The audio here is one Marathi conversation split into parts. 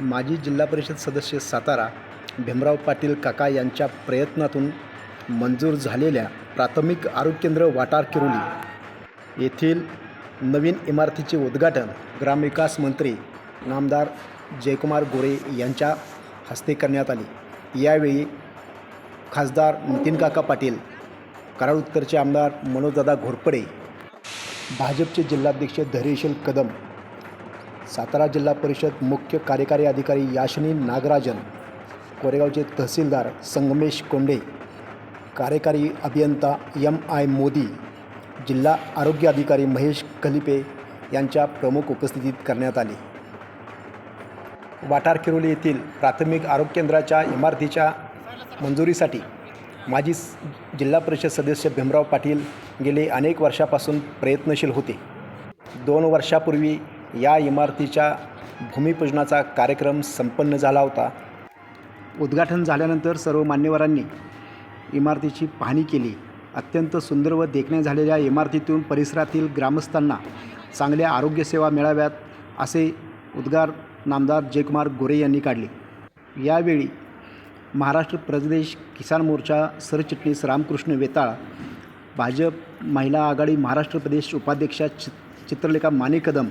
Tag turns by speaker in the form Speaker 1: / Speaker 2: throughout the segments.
Speaker 1: माजी जिल्हा परिषद सदस्य सातारा भीमराव पाटील काका यांच्या प्रयत्नातून मंजूर झालेल्या प्राथमिक आरोग्य केंद्र वाटार किरोली येथील नवीन इमारतीचे उद्घाटन ग्रामविकास मंत्री नामदार जयकुमार गोरे यांच्या हस्ते करण्यात आले. यावेळी खासदार नितीनकाका पाटील कराड उत्तरचे आमदार मनोजदादा घोरपडे भाजपचे जिल्हाध्यक्ष धैर्यशील कदम सातारा जिल्हा परिषद मुख्य कार्यकारी अधिकारी याशिनी नागराजन कोरेगावचे तहसीलदार संगमेश कोंडे कार्यकारी अभियंता एम आय मोदी जिल्हा आरोग्य अधिकारी महेश कलिपे यांच्या प्रमुख उपस्थितीत करण्यात आले. वाटारकिरोली येथील प्राथमिक आरोग्य केंद्राच्या इमारतीच्या मंजुरीसाठी माजी जिल्हा परिषद सदस्य भीमराव पाटील गेले अनेक वर्षापासून प्रयत्नशील होते. दोन वर्षापूर्वी या इमारतीच्या भूमिपूजनाचा कार्यक्रम संपन्न झाला होता. उद्घाटन झाल्यानंतर सर्व मान्यवरांनी इमारतीची पाहणी केली. अत्यंत सुंदर व देखण्या झालेल्या इमारतीतून परिसरातील ग्रामस्थांना चांगल्या आरोग्यसेवा मिळाव्यात असे उद्गार नामदार जयकुमार गोरे यांनी काढले. यावेळी महाराष्ट्र प्रदेश किसान मोर्चा सरचिटणीस रामकृष्ण वेताळ भाजप महिला आघाडी महाराष्ट्र प्रदेश उपाध्यक्षा चि चित्रलेखा माने कदम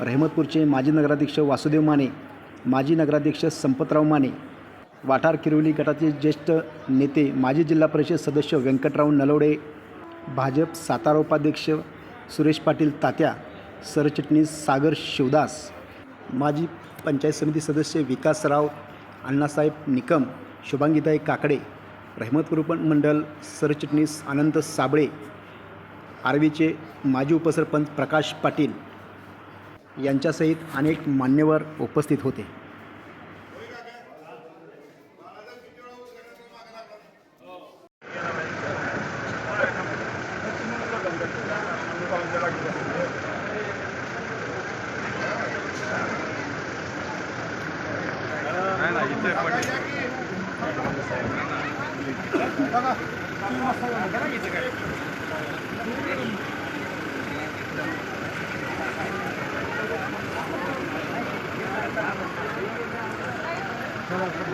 Speaker 1: रहमतपूरचे माजी नगराध्यक्ष वासुदेव माने माजी नगराध्यक्ष संपतराव माने वाठार किरवली गटाचे ज्येष्ठ नेते माजी जिल्हा परिषद सदस्य व्यंकटराव नलवडे भाजप सातारा उपाध्यक्ष सुरेश पाटील तात्या सरचिटणीस सागर शिवदास माजी पंचायत समिती सदस्य विकासराव अण्णासाहेब निकम शुभांगीताई काकडे रहमतपूर मंडल सरचिटणीस आनंद साबळे आर्वीचे माजी उपसरपंच प्रकाश पाटील यांच्यासहित अनेक मान्यवर उपस्थित होते. Давай, давай.